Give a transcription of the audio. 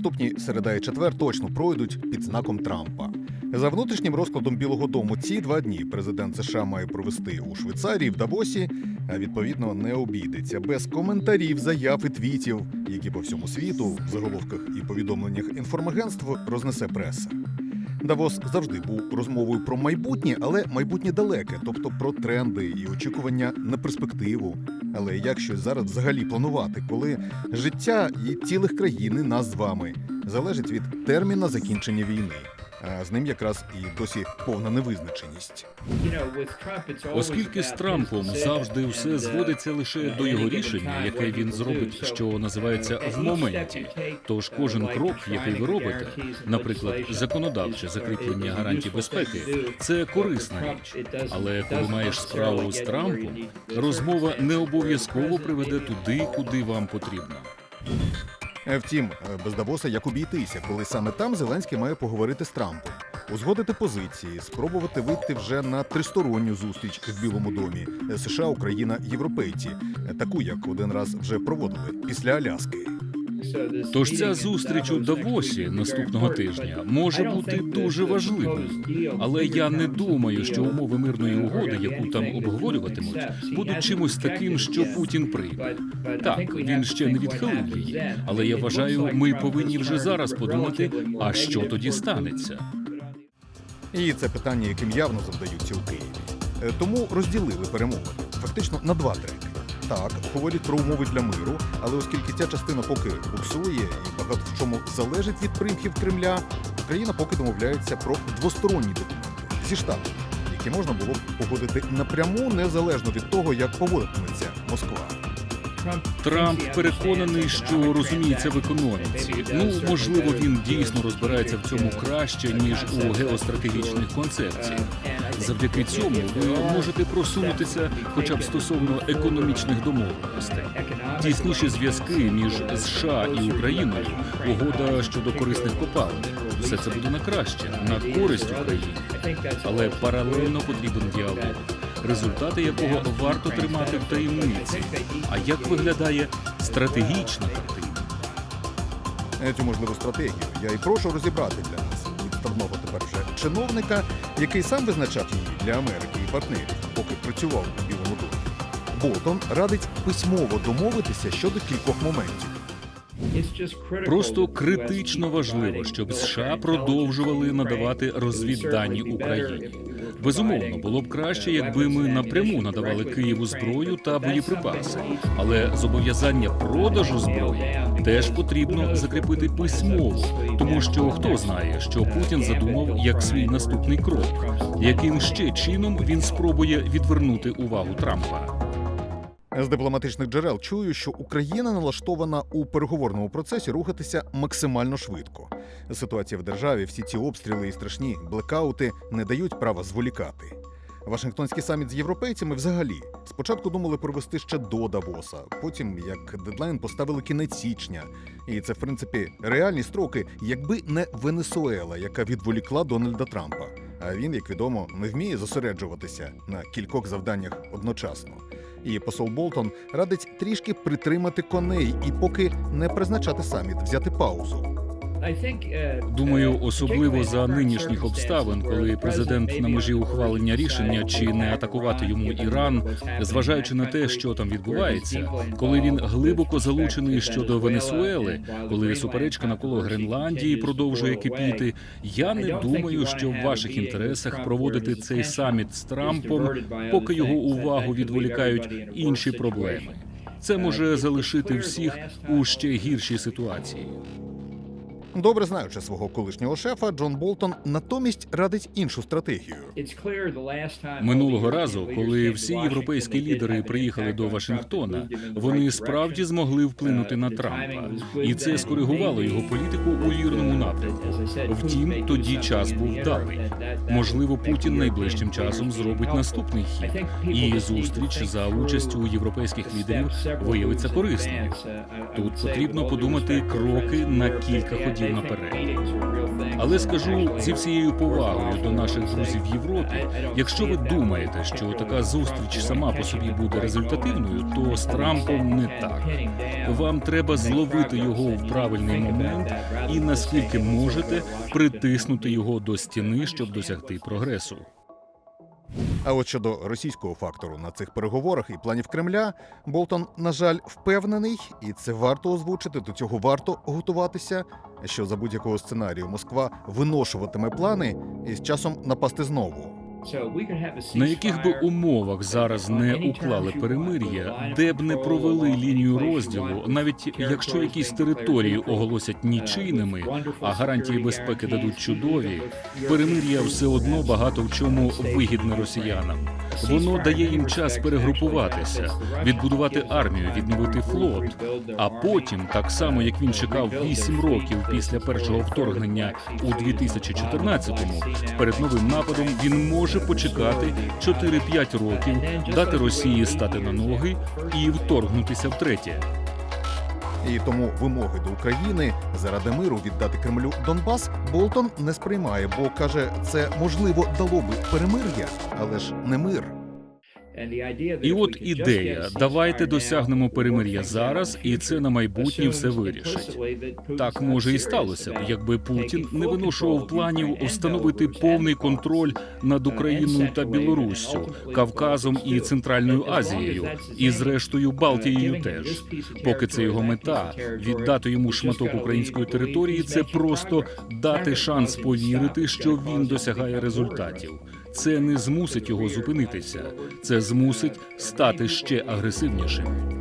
наступні середа і четвер точно пройдуть під знаком Трампа. За внутрішнім розкладом Білого Дому ці два дні президент США має провести у Швейцарії в Давосі. А відповідно не обійдеться без коментарів, заяв і твітів, які по всьому світу в заголовках і повідомленнях інформагентств рознесе преса. Давос завжди був розмовою про майбутнє, але майбутнє далеке, тобто про тренди і очікування на перспективу. Але як щось зараз взагалі планувати, коли життя і цілих країн нас з вами залежить від терміна закінчення війни, з ним якраз і досі повна невизначеність. Оскільки з Трампом завжди все зводиться лише до його рішення, яке він зробить, що називається в моменті. Тож кожен крок, який ви робите, наприклад, законодавче закріплення гарантій безпеки, це корисна річ. Але коли маєш справу з Трампом, розмова не обов'язково приведе туди, куди вам потрібно. Е, Втім, е, без Давоса як обійтися, коли саме там Зеленський має поговорити з Трампом, узгодити позиції, спробувати вийти вже на тристоронню зустріч в Білому домі. Е, США, Україна, європейці, таку як один раз вже проводили після Аляски. Тож ця зустріч у Давосі наступного тижня може бути дуже важливою. Але я не думаю, що умови мирної угоди, яку там обговорюватимуть, будуть чимось таким, що Путін прийме. Так, він ще не відхилив її, але я вважаю, ми повинні вже зараз подумати, а що тоді станеться. І це питання, яким явно завдаються у Києві. Е, Тому розділили перемовини фактично на два треки. Так, говорять про умови для миру, але оскільки ця частина поки буксує і багато в чому залежить від примхів Кремля, Україна поки домовляється про двосторонні документи зі штатами, які можна було б погодити напряму, незалежно від того, як поводитиметься Москва. Трамп переконаний, що розуміється в економіці. Ну можливо, він дійсно розбирається в цьому краще ніж у геостратегічних концепціях. Завдяки цьому ви можете просунутися, хоча б стосовно економічних домовленостей. Тісніші зв'язки між США і Україною, угода щодо корисних копалин. Все це буде на краще, на користь України. Але паралельно потрібен діалог, результати якого варто тримати в таємниці. А як виглядає стратегічна картина? Е, Цю можливу стратегію я і прошу розібрати для нас відставного тепер вже чиновника, який сам визначав її для Америки і партнерів, поки працював у Білому домі. Болтон радить письмово домовитися щодо кількох моментів. Просто критично важливо, щоб США продовжували надавати розвіддані Україні. Безумовно, було б краще, якби ми напряму надавали Києву зброю та боєприпаси, але зобов'язання продажу зброї теж потрібно закріпити письмово, тому що хто знає, що Путін задумав як свій наступний крок, яким ще чином він спробує відвернути увагу Трампа. З дипломатичних джерел чую, що Україна налаштована у переговорному процесі рухатися максимально швидко. Ситуація в державі, всі ці обстріли і страшні блекаути не дають права зволікати. Вашингтонський саміт з європейцями взагалі спочатку думали провести ще до Давоса, потім як дедлайн поставили кінець січня. І це, в принципі, реальні строки, якби не Венесуела, яка відволікла Дональда Трампа. А він, як відомо, не вміє зосереджуватися на кількох завданнях одночасно. І посол Болтон радить трішки притримати коней і поки не призначати саміт, взяти паузу. Думаю, особливо за нинішніх обставин, коли президент на межі ухвалення рішення чи не атакувати йому Іран, зважаючи на те, що там відбувається, коли він глибоко залучений щодо Венесуели, коли суперечка навколо Гренландії продовжує кипіти. Я не думаю, що в ваших інтересах проводити цей саміт з Трампом, поки його увагу відволікають інші проблеми. Це може залишити всіх у ще гіршій ситуації. Добре знаючи свого колишнього шефа, Джон Болтон натомість радить іншу стратегію. Минулого разу, коли всі європейські лідери приїхали до Вашингтона, вони справді змогли вплинути на Трампа, і це скоригувало його політику у вірному напрямку. Втім, тоді час був вдалий. Можливо, Путін найближчим часом зробить наступний хід, і зустріч за участю європейських лідерів виявиться корисною. Тут потрібно подумати кроки на кілька ходів глядів наперед. Але скажу зі всією повагою до наших друзів Європи. Якщо ви думаєте, що така зустріч сама по собі буде результативною, то з Трампом не так. Вам треба зловити його в правильний момент і наскільки можете притиснути його до стіни, щоб досягти прогресу. А от щодо російського фактору на цих переговорах і планів Кремля, Болтон, на жаль, впевнений, і це варто озвучити. До цього варто готуватися. Що за будь-якого сценарію Москва виношуватиме плани і з часом напасти знову. На яких би умовах зараз не уклали перемир'я, де б не провели лінію розділу, навіть якщо якісь території оголосять нічийними, а гарантії безпеки дадуть чудові, перемир'я все одно багато в чому вигідне росіянам. Воно дає їм час перегрупуватися, відбудувати армію, відновити флот. А потім, так само як він чекав 8 років після першого вторгнення у 2014-му, перед новим нападом він може почекати 4-5 років, дати Росії стати на ноги і вторгнутися втретє. І тому вимоги до України заради миру віддати Кремлю Донбас Болтон не сприймає, бо каже, це можливо дало би перемир'я, але ж не мир. І от ідея: давайте досягнемо перемир'я зараз, і це на майбутнє все вирішить. Так може і сталося б, якби Путін не виношував планів встановити повний контроль над Україною та Білоруссю, Кавказом і Центральною Азією, і зрештою Балтією теж. Поки це його мета віддати йому шматок української території, це просто дати шанс повірити, що він досягає результатів. Це не змусить його зупинитися, це змусить стати ще агресивнішим.